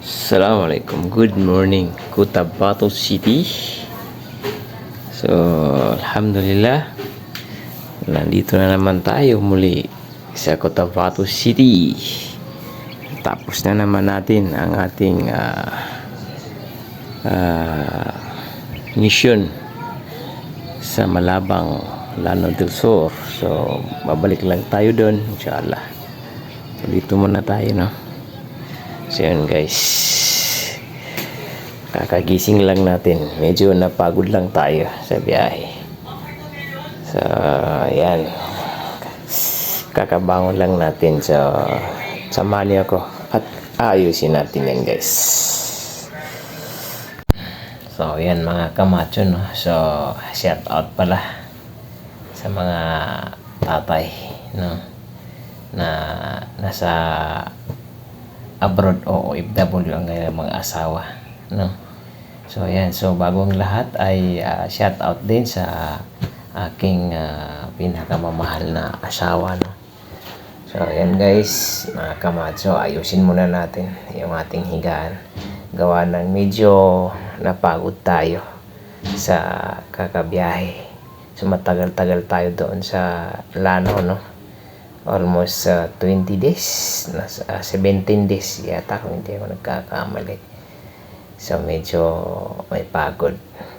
Assalamualaikum. Good morning, Cotabato City. So, Alhamdulillah. Nandito na naman tayo muli sa Cotabato City. Tapos na naman natin ang ating ah, ah, mission sa Malabang, Lano del Sur. So, babalik lang tayo doon, inshallah. So, dito muna tayo, no? So yun guys. Kakagising lang natin. Medyo napagod lang tayo sa biyahe. So yan Kakabangon lang natin. So Samali ako At ayusin natin yan guys. So yan mga kamacho no? So shout out pala Sa mga tatay no? Na nasa abroad o OFW ang kanilang mga asawa no? So ayan. So bagong lahat ay uh, shout out din sa aking uh, pinakamamahal na asawa no? So ayan guys mga kamatso ayusin muna natin yung ating higaan. Gawa ng medyo napagod tayo sa kakabiyahe. So matagal-tagal tayo doon sa Lano no almost uh, 20 days. Nasa uh, 17 days yata kung hindi ako nagkakamali. So medyo may pagod.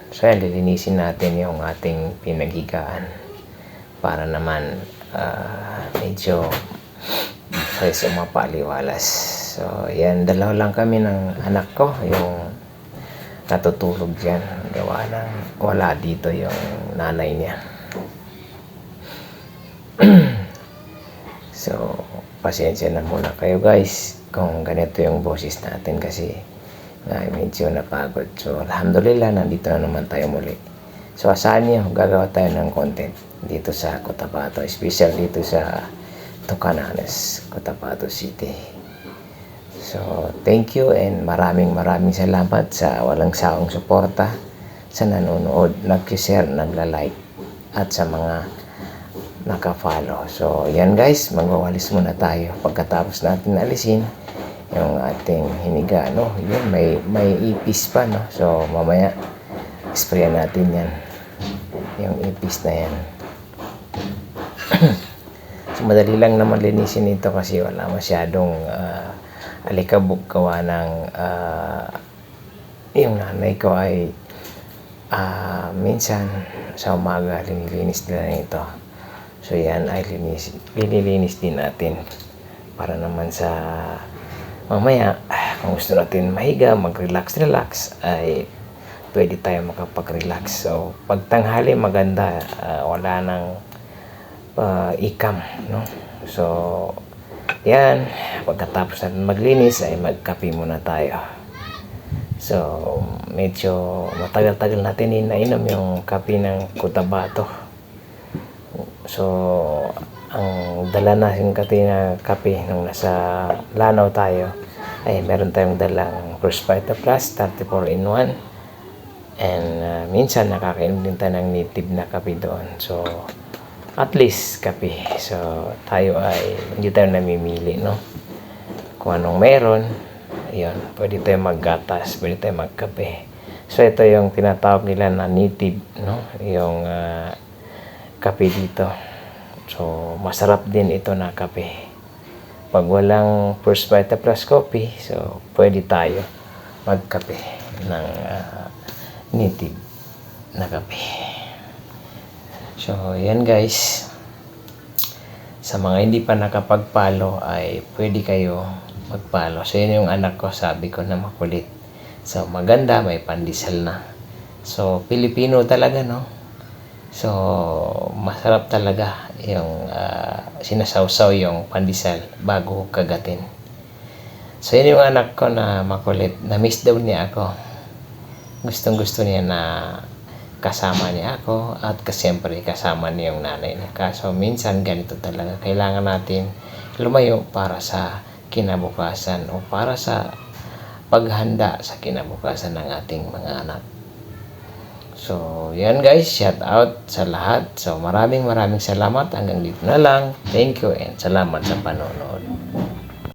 So yan lilinisin natin yung ating pinaghigaan para naman uh, medyo fresh mapaliwalas. So yan dalawa lang kami ng anak ko yung natutulog dyan. Gawa ng wala dito yung nanay niya So, pasensya na muna kayo guys kung ganito yung boses natin kasi nga medyo napagod. So, alhamdulillah, nandito na naman tayo muli. So, asahan niyo, gagawa tayo ng content dito sa Cotabato, especially dito sa Tucananes, Cotabato City. So, thank you and maraming maraming salamat sa walang sawang suporta sa nanonood, nag-share, nagla-like at sa mga naka-follow. So, yan guys, magwawalis muna tayo. Pagkatapos natin alisin yung ating hiniga, no? Yun, may, may ipis pa, no? So, mamaya, sprayan natin yan. Yung ipis na yan. so, madali lang naman linisin ito kasi wala masyadong uh, alikabok gawa ng uh, yung nanay ko ay uh, minsan sa umaga linilinis nila ito. So yan ay linis, linilinis din natin para naman sa mamaya kung gusto natin mahiga, mag-relax relax ay pwede tayo makapag-relax. So pag tanghali maganda, uh, wala nang uh, ikam, no? So yan, pagkatapos natin maglinis ay magkape muna tayo. So, medyo matagal-tagal natin inainom yung kape ng Cotabato. So, ang dala na yung kati na kape nung nasa Lanao tayo ay meron tayong dalang First Vita Plus 34 in 1 and uh, minsan nakakainom din tayo ng native na kape doon. So, at least kape. So, tayo ay hindi tayo namimili, no? Kung anong meron, ayun, pwede tayo maggatas, pwede tayo magkape. So, ito yung tinatawag nila na native, no? Yung uh, kape dito. So, masarap din ito na kape. Pag walang First Vita Plus coffee, so pwede tayo magkape ng uh, native na kape. So, yan guys. Sa mga hindi pa nakapagpalo ay pwede kayo magpalo. So, yun yung anak ko, sabi ko na makulit. So, maganda, may pandesal na. So, Pilipino talaga, no? So, masarap talaga yung uh, sinasawsaw yung pandesal bago kagatin. So, yun yung anak ko na makulit. Na-miss daw niya ako. Gustong gusto niya na kasama niya ako at kasiyempre kasama niya yung nanay niya. Kaso minsan ganito talaga. Kailangan natin lumayo para sa kinabukasan o para sa paghanda sa kinabukasan ng ating mga anak. So, yan guys, shout out sa lahat. So, maraming maraming salamat. Hanggang dito na lang. Thank you and salamat sa panonood.